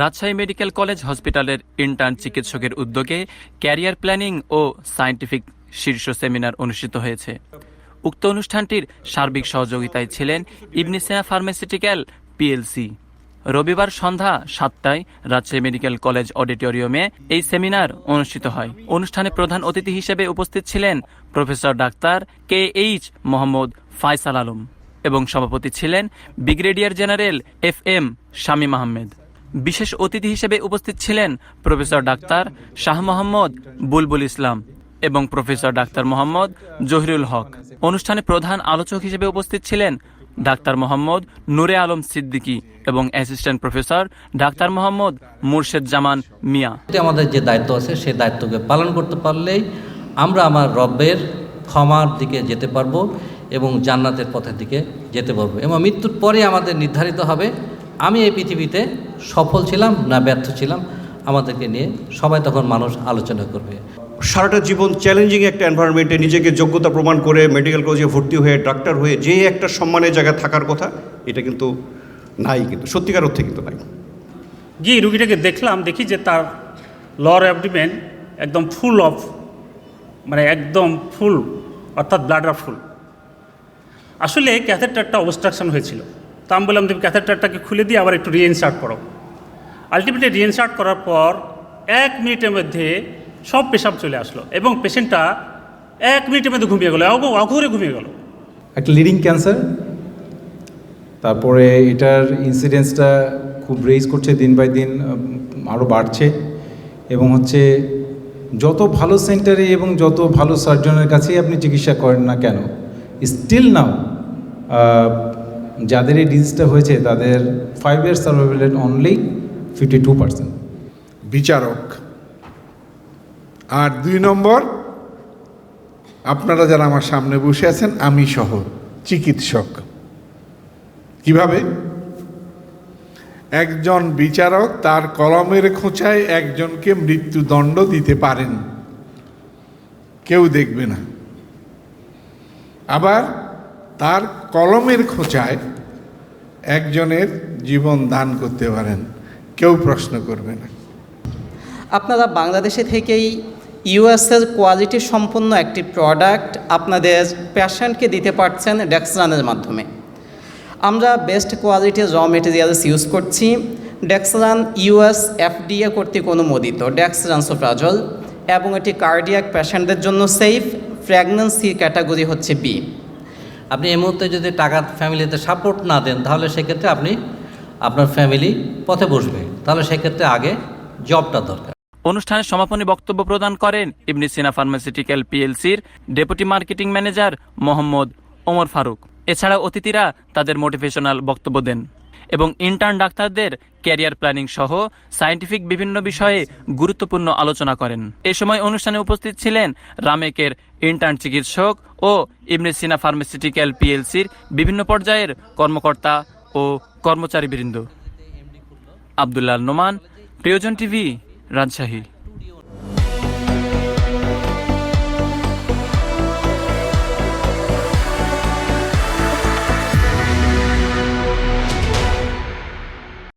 Rajshahi medical college হসপিটালের intern চিকিৎসকের উদ্যোগে ক্যারিয়ার প্ল্যানিং ও সায়েন্টিফিক শীর্ষ সেমিনার অনুষ্ঠিত হয়েছে। উক্ত অনুষ্ঠানটির সার্বিক সহযোগিতায় ছিলেন ইবনিসিনা ফার্মাসিউটিক্যাল পিএলসি। রবিবার সন্ধ্যা সাতটায় রাজশাহী মেডিকেল কলেজ অডিটোরিয়ামে এই সেমিনার অনুষ্ঠিত হয়। অনুষ্ঠানে প্রধান অতিথি হিসেবে উপস্থিত ছিলেন professor doctor K H Mohammad Faisal Alam. এবং সভাপতি ছিলেন brigadier general F M Shamim Ahmed. বিশেষ অতিথি হিসেবে উপস্থিত ছিলেন প্রফেসর ডাক্তার শাহ মোহাম্মদ বুলবুল ইসলাম এবং প্রফেসর ডাক্তার মোহাম্মদ জহিরুল হক। অনুষ্ঠানে প্রধান আলোচক হিসেবে উপস্থিত ছিলেন ডাক্তার মোহাম্মদ নূরে আলম সিদ্দিকী এবং assistant professor doctor Mohammad Murshed Zaman Mia. আমাদের যে দায়িত্ব আছে, সেই দায়িত্বকে পালন করতে পারলেই আমরা আমার রব্বের ক্ষমার দিকে যেতে পারব। এবং জান্নাতের পথের দিকে যেতে পারব। এবং মৃত্যুর পরে আমাদের নির্ধারিত হবে আমি এই পৃথিবীতে সফল ছিলাম না ব্যর্থ ছিলাম আমাদেরকে নিয়ে সবাই তখন মানুষ আলোচনা করবে। সারাটা জীবন চ্যালেঞ্জিং একটা এনভায়রনমেন্টে নিজেকে যোগ্যতা প্রমাণ করে মেডিকেল কলেজে ভর্তি হয়ে ডাক্তার হয়ে যে একটা সম্মানের জায়গায় থাকার কথা এটা কিন্তু নাই কিন্তু সত্যিকার অর্থে কিন্তু নাই। গিয়ে রুগীটাকে দেখলাম দেখি যে তার লর অ্যাবডিমেন একদম ফুল অফ মানে একদম ফুল অর্থাৎ ব্লাডার ফুল আসলে ক্যাথেটারটা অবস্ট্রাকশন হয়েছিল। তা আমি বললাম, তুমি ক্যাথেটারটাকে খুলে দিয়ে আবার একটু রিএনসার্ট করো। আলটিমেটলি রিএনসার্ট করার পর এক মিনিটের মধ্যে সব পেশাব চলে আসলো এবং পেশেন্টটা এক মিনিটের মধ্যে ঘুমিয়ে গেলো অঘরে ঘুমিয়ে গেলো। একটা লিডিং ক্যান্সার তারপরে এটার ইনসিডেন্সটা খুব রেজ করছে দিন বাই দিন আরও বাড়ছে এবং হচ্ছে যত ভালো সেন্টারে এবং যত ভালো সার্জনের কাছেই আপনি চিকিৎসা করেন না কেন স্টিল নাও যাদের এই ডিজিজটা হয়েছে, তাদের five years survival rate only fifty two percent বিচারক। আর দুই নম্বর, আপনারা যারা আমার সামনে বসে আছেন, আমি সহ, চিকিৎসক। কীভাবে? একজন বিচারক তার কলমের খোঁচায় একজনকে মৃত্যুদণ্ড দিতে পারেন। কেউ দেখবে না। আবার তার কলমের খোঁচায় একজনের জীবন দান করতে পারেন। কেউ প্রশ্ন করবে না। আপনারা বাংলাদেশে থেকেই ইউএসের কোয়ালিটি সম্পন্ন একটি প্রোডাক্ট আপনাদের পেশেন্টকে দিতে পারছেন ডেক্সরানের মাধ্যমে। আমরা বেস্ট কোয়ালিটির র মেটেরিয়ালস ইউজ করছি। ডেক্সরান ইউএস এফডিএ কর্তৃক অনুমোদিত। ডেক্সরানসোপ্রাজল এবং এটি কার্ডিয়াক পেশেন্টদের জন্য সেফ প্রেগন্যান্সি ক্যাটাগরি হচ্ছে বি আপনি এই মুহূর্তে যদি টাকা ফ্যামিলিতে সাপোর্ট না দেন, তাহলে সেক্ষেত্রে আপনি আপনার ফ্যামিলি পথে বসবে। তাহলে সেক্ষেত্রে আগে জবটা দরকার। অনুষ্ঠানের সমাপনী বক্তব্য প্রদান করেন Ibn Sina pharmaceutical পিএলসির deputy marketing manager Mohammad Omar Faruk. এছাড়া অতিথিরা তাদের মোটিভেশনাল বক্তব্য দেন। এবং ইন্টার্ন ডাক্তারদের ক্যারিয়ার প্ল্যানিং সহ সায়েন্টিফিক বিভিন্ন বিষয়ে গুরুত্বপূর্ণ আলোচনা করেন। এ সময় অনুষ্ঠানে উপস্থিত ছিলেন রামেকের ইন্টার্ন চিকিৎসক ও ইমনেসিনা ফার্মাসিউটিক্যাল পিএলসির বিভিন্ন পর্যায়ের কর্মকর্তা ও কর্মচারীবৃন্দ। আবদুল্লাহ নোমান, প্রিয়জন টিভি, রাজশাহী।